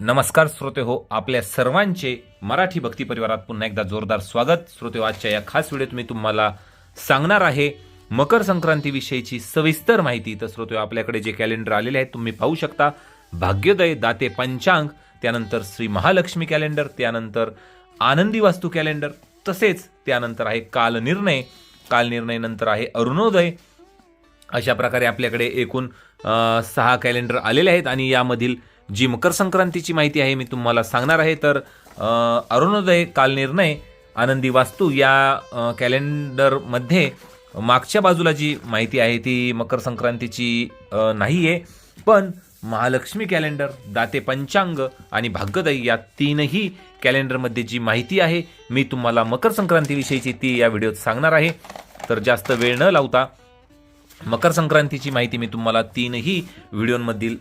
नमस्कार श्रोते हो आपल्या सर्वांचे मराठी भक्ती परिवारात पुन्हा एकदा जोरदार स्वागत. श्रोते हो आजच्या या खास व्हिडिओत मी तुम्हाला सांगणार आहे मकर संक्रांतीविषयीची सविस्तर माहिती. तर श्रोते हो, आपल्याकडे जे कॅलेंडर आलेले आहेत तुम्ही पाहू शकता. भाग्योदय दाते पंचांग त्यानंतर श्री महालक्ष्मी कॅलेंडर त्यानंतर आनंदी वास्तू कॅलेंडर तसेच त्यानंतर आहे कालनिर्णय कालनिर्णय नंतर आहे अरुणोदय. अशा प्रकारे आपल्याकडे एकूण सहा कॅलेंडर आलेले आहेत आणि यामधील जी मकर संक्रांतीची माहिती आहे मी तुम्हाला सांगणार आहे. तर अरुणोदय कालनिर्णय आनंदी वास्तू या कॅलेंडरमध्ये मागच्या बाजूला जी माहिती आहे ती मकर संक्रांतीची नाही आहे पण महालक्ष्मी कॅलेंडर दाते पंचांग आणि भाग्योदय या तीनही कॅलेंडरमध्ये जी माहिती आहे मी तुम्हाला मकर संक्रांतीविषयीची ती या व्हिडिओत सांगणार आहे. तर जास्त वेळ न लावता मकर संक्रांतीची माहिती मी तुम्हाला तीनही व्हिडिओंमधील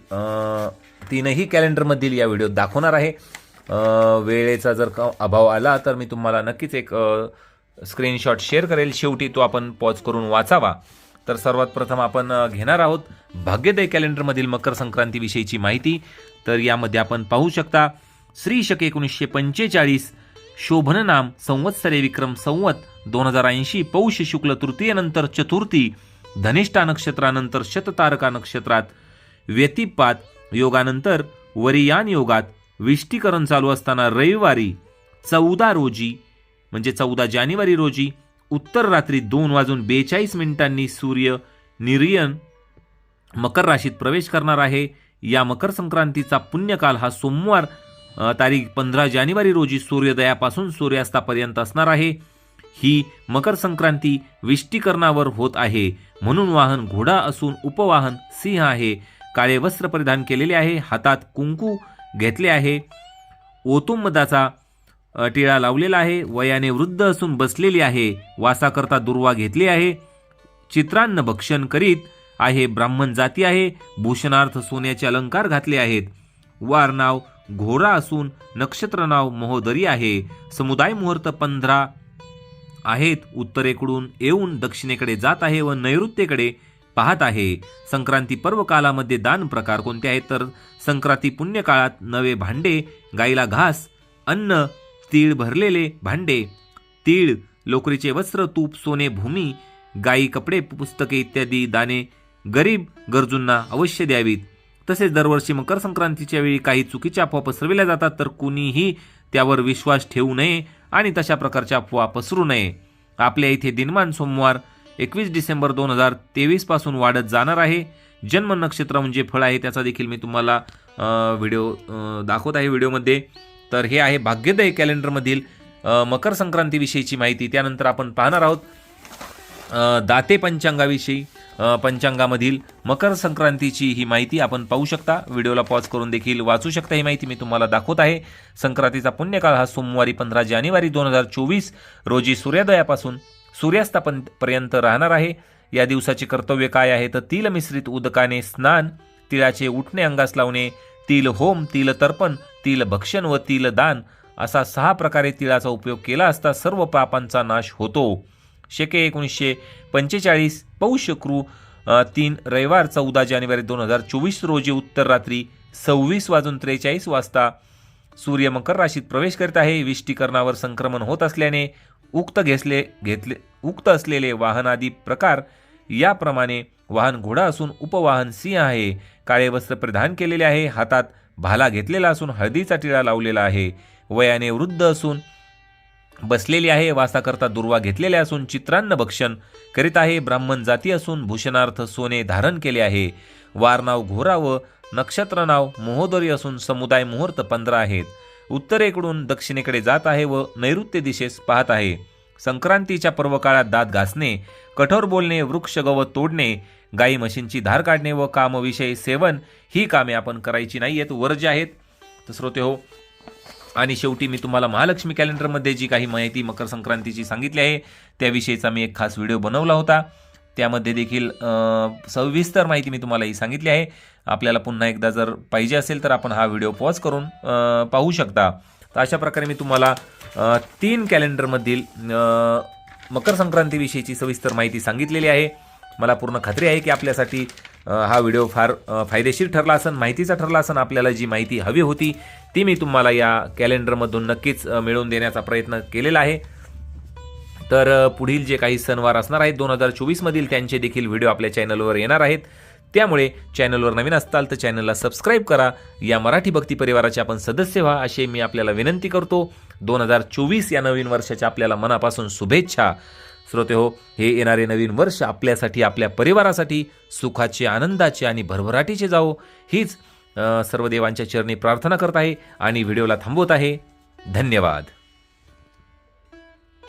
तीनही कॅलेंडरमधील या व्हिडिओत दाखवणार आहे. वेळेचा जर का अभाव आला तर मी तुम्हाला नक्कीच एक स्क्रीनशॉट शेअर करेल. शेवटी तो आपण पॉज करून वाचावा. तर सर्वात प्रथम आपण घेणार आहोत भाग्यदय कॅलेंडरमधील मकर संक्रांतीविषयीची माहिती. तर यामध्ये आपण पाहू शकता श्री शके एकोणीसशे पंचेचाळीस शोभन नाम संवत्सरे विक्रम संवत दोन हजार ऐंशी पौष शुक्ल तृतीयेनंतर चतुर्थी धनिष्ठा नक्षत्रानंतर शततारका नक्षत्रात व्यतिपात योगानंतर वरियान योगात विष्टीकरण चालू असताना रविवारी चौदा रोजी म्हणजे चौदा जानेवारी रोजी उत्तर रात्री दोन वाजून बेचाळीस मिनिटांनी सूर्य निर्यन मकर राशीत प्रवेश करणार आहे. या मकर संक्रांतीचा पुण्यकाल हा सोमवार तारीख पंधरा जानेवारी रोजी सूर्योदयापासून सूर्यास्तापर्यंत असणार आहे. ही मकर संक्रांती विष्टीकरणावर होत आहे. म्हणून वाहन घोडा असून उपवाहन सिंह आहे. काळे वस्त्र परिधान केलेले आहे. हातात कुंकू घेतले आहे. ओतुंबदाचा टिळा लावलेला आहे. वयाने वृद्ध असून बसलेली आहे. वासाकरता दुर्वा घेतली आहे. चित्रान्न भक्षण करीत आहे. ब्राह्मण जाती आहे. भूषणार्थ सोन्याचे अलंकार घातले आहेत. वार नाव घोरा असून नक्षत्र नाव महोदरी आहे. समुदाय मुहूर्त पंधरा आहेत उत्तरेकडून येऊन दक्षिणेकडे जात आहे व नैऋत्येकडे पाहत आहे. संक्रांती पर्व कालामध्ये दान प्रकार कोणते आहेत? तर संक्रांती पुण्यकाळात नवे भांडे गाईला घास अन्न तीळ भरलेले भांडे तीळ लोकरीचे वस्त्र तूप सोने भूमी गायी कपडे पुस्तके इत्यादी दाने गरीब गरजूंना अवश्य द्यावीत. तसेच दरवर्षी मकर संक्रांतीच्या वेळी काही चुकीच्या अफवा पसरविल्या जातात तर कुणीही त्यावर विश्वास ठेवू नये आणि तशा प्रकारच्या अफवा पसरू नये. आपल्या इथे दिनमान सोमवार एकवीस डिसेंबर दोन हजार तेवीसपासून वाढत जाणार आहे. जन्म नक्षत्र म्हणजे फळ आहे त्याचा देखील मी तुम्हाला व्हिडिओ दाखवत आहे व्हिडिओमध्ये. तर हे आहे भाग्योदय कॅलेंडरमधील मकर संक्रांतीविषयीची माहिती. त्यानंतर आपण पाहणार आहोत दाते पंचांगाविषयी. पंचांगामधील मकर संक्रांतीची ही माहिती आपण पाहू शकता. व्हिडिओला पॉज करून देखील वाचू शकता ही माहिती मी तुम्हाला दाखवत आहे. संक्रांतीचा पुण्यकाळ हा सोमवारी पंधरा जानेवारी दोन हजार चोवीस रोजी सूर्योदयापासून सूर्यास्तापर्यंत राहणार आहे. या दिवसाचे कर्तव्य काय आहे? तर तिल मिश्रित उदकाने स्नान तिळाचे उठणे अंगास लावणे तिल होम तिल तर्पण तिल भक्षण व तिल दान असा सहा प्रकारे तिळाचा उपयोग केला असता सर्व पापांचा नाश होतो. शेके एकोणीसशे पंचेचाळीस पौष क्रू तीन रविवार चौदा जानेवारी दोन हजार चोवीस रोजी उत्तर रात्री सव्वीस वाजून त्रेचाळीस वाजता सूर्य मकर राशीत प्रवेश करीत आहे. विष्टीकरणावर संक्रमण होत असल्याने उक्त घेसले घेतले उक्त असलेले वाहनादी प्रकार याप्रमाणे वाहन घोडा असून उपवाहन सिंह आहे. काळे वस्त्र परिधान केलेले आहे. हातात भाला घेतलेला असून हळदीचा टिळा लावलेला आहे. वयाने वृद्ध असून बसलेली आहे वासाकरता दुर्वा घेतलेल्या असून चित्रान्न भक्षण करीत आहे. ब्राह्मण जाती असून भूषणार्थ सोने धारण केले आहे. वारनाव घोराव घोरा व नक्षत्र नाव मोहोदरी असून समुदाय मुहूर्त पंधरा आहेत. उत्तरेकडून दक्षिणेकडे जात आहे व नैऋत्य दिशेस पाहत आहे. संक्रांतीच्या पर्वकाळात दात घासणे कठोर बोलणे वृक्ष गवत तोडणे गाई म्हशींची धार काढणे व कामविषयी सेवन ही कामे आपण करायची नाही आहेत वर्ज आहेत तर श्रोते हो आणि शेवटी मी तुम्हाला महालक्ष्मी कॅलेंडरमध्ये जी काही माहिती मकर संक्रांतीची सांगितली आहे त्याविषयीचा मी एक खास व्हिडिओ बनवला होता. त्यामध्ये देखील सविस्तर माहिती मी तुम्हाला ही सांगितली आहे. आपल्याला पुन्हा एकदा जर पाहिजे असेल तर आपण हा व्हिडिओ पॉज करून पाहू शकता. तर अशा प्रकारे मी तुम्हाला तीन कॅलेंडरमधील मकर संक्रांतीविषयीची सविस्तर माहिती सांगितलेली आहे. मला पूर्ण खात्री आहे की आपल्यासाठी हा व्हिडिओ फार फायदेशीर ठरला असन माहितीचा ठरला असन आपल्याला जी माहिती हवी होती ती मी तुम्हाला या कॅलेंडरमधून नक्कीच मिळवून देण्याचा प्रयत्न केलेला आहे. तर पुढील जे काही सणवार असणार आहेत दोन हजार चोवीसमधील त्यांचे देखील व्हिडिओ आपल्या चॅनलवर येणार आहेत. त्यामुळे चॅनलवर नवीन असताल तर चॅनलला सबस्क्राईब करा. या मराठी भक्ती परिवाराचे आपण सदस्य व्हा असे मी आपल्याला विनंती करतो. दोन हजार चोवीस या नवीन वर्षाच्या आपल्याला मनापासून शुभेच्छा. श्रोते हो हे येणारे नवीन वर्ष आपल्यासाठी आपल्या परिवारासाठी सुखाचे आनंदाचे आणि भरभराटीचे जावो. हीच सर्व देवांच्या चरणी प्रार्थना करत आहे आणि व्हिडिओला थांबवत आहे. धन्यवाद.